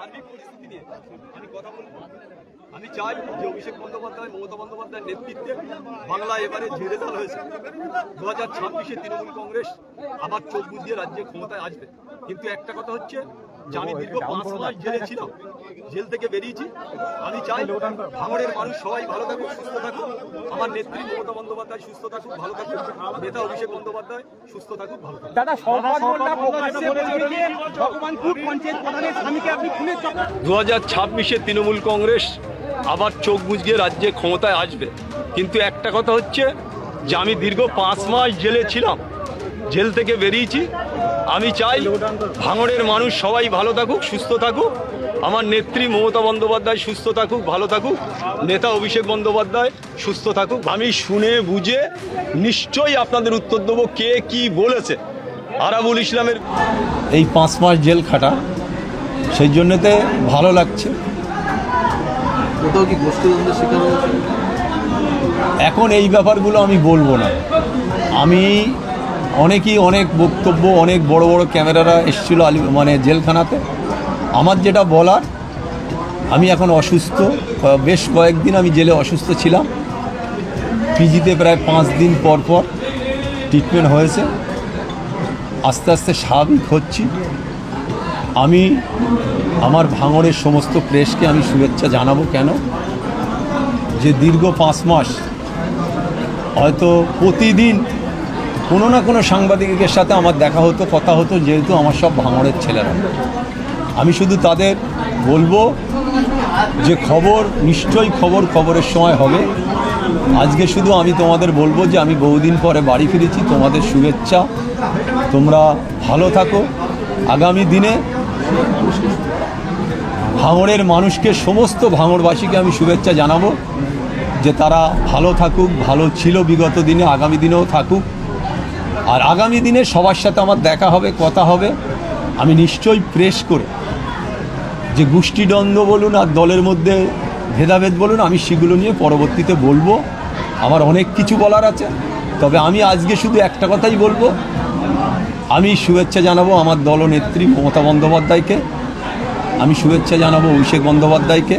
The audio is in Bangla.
সার্বিক পরিস্থিতি নিয়ে আমি কথা বলব। আমি চাই যে অভিষেক বন্দ্যোপাধ্যায়, মমতা বন্দ্যোপাধ্যায়ের নেতৃত্বে বাংলা এবারে যে রেজাল্ট হয়েছে। দু হাজার ছাব্বিশে তৃণমূল কংগ্রেস আবার চোখ বুঝিয়ে রাজ্যে ক্ষমতায় আসবে। কিন্তু একটা কথা হচ্ছে যে আমি দীর্ঘ পাঁচ মাস জেলে ছিলাম। জেল থেকে বেরিয়েছি। আমি চাই ভাঙড়ের মানুষ সবাই ভালো থাকুক সুস্থ থাকুক। আমার নেত্রী মমতা বন্দ্যোপাধ্যায় সুস্থ থাকুক ভালো থাকুক। নেতা অভিষেক বন্দ্যোপাধ্যায় সুস্থ থাকুক ভালো থাকুক। দাদা দু হাজার ছাব্বিশে তৃণমূল কংগ্রেস আবার চোখ বুঝিয়ে রাজ্যে ক্ষমতায় আসবে। কিন্তু একটা কথা হচ্ছে যে আমি দীর্ঘ পাঁচ মাস জেলে ছিলাম। জেল থেকে বেরিয়েছি। আমি চাই ভাঙড়ের মানুষ সবাই ভালো থাকুক সুস্থ থাকুক। আমার নেত্রী মমতা বন্দ্যোপাধ্যায় সুস্থ থাকুক ভালো থাকুক। নেতা অভিষেক বন্দ্যোপাধ্যায় সুস্থ থাকুক। আমি শুনে বুঝে নিশ্চয়ই আপনাদের উত্তর দেবো কে কি বলেছে। আরাবুল ইসলামের এই পাঁচ মাস জেল খাটা সেই জন্যতে ভালো লাগছে। এখন এই ব্যাপারগুলো আমি বলব না। আমি অনেকেই অনেক বক্তব্য, অনেক বড় বড় ক্যামেরারা এসেছিল আলি মানে জেলখানাতে। আমার যেটা বলার, আমি এখন অসুস্থ বেশ কয়েকদিন আমি জেলে অসুস্থ ছিলাম। পিজিতে প্রায় পাঁচ দিন পর পর ট্রিটমেন্ট হয়েছে। আস্তে আস্তে স্বাভাবিক হচ্ছি। আমি আমার ভাঙড়ের সমস্ত প্রেসকে আমি শুভেচ্ছা জানাব কেন? যে দীর্ঘ পাঁচ মাস হয়তো প্রতিদিন কোনো না কোনো সাংবাদিকের সাথে আমার দেখা হতো, কথা হতো, যেহেতু আমার সব ভাঙড়ের ছেলেরা। আমি শুধু তাদের বলব যে খবর, নিশ্চয়ই খবর খবরের সময় হবে। আজকে শুধু আমি তোমাদের বলব যে আমি বহুদিন পরে বাড়ি ফিরেছি, তোমাদের শুভেচ্ছা। তোমরা ভালো থাকো। আগামী দিনে ভাঙড়ের মানুষকে, সমস্ত ভাঙড়বাসীকে আমি শুভেচ্ছা জানাব যে তারা ভালো থাকুক, ভালো ছিল বিগত দিনে, আগামী দিনেও থাকুক। আর আগামী দিনে সবার সাথে আমার দেখা হবে, কথা হবে। আমি নিশ্চয়ই প্রেস করে যে গোষ্ঠীদ্বন্দ্ব বলুন আর দলের মধ্যে ভেদাভেদ বলুন, আমি সেগুলো নিয়ে পরবর্তীতে বলব। আমার অনেক কিছু বলার আছে। তবে আমি আজকে শুধু একটা কথাই বলব। আমি শুভেচ্ছা জানাব আমার দলনেত্রী মমতা বন্দ্যোপাধ্যায়কে। আমি শুভেচ্ছা জানাব অভিষেক বন্দ্যোপাধ্যায়কে।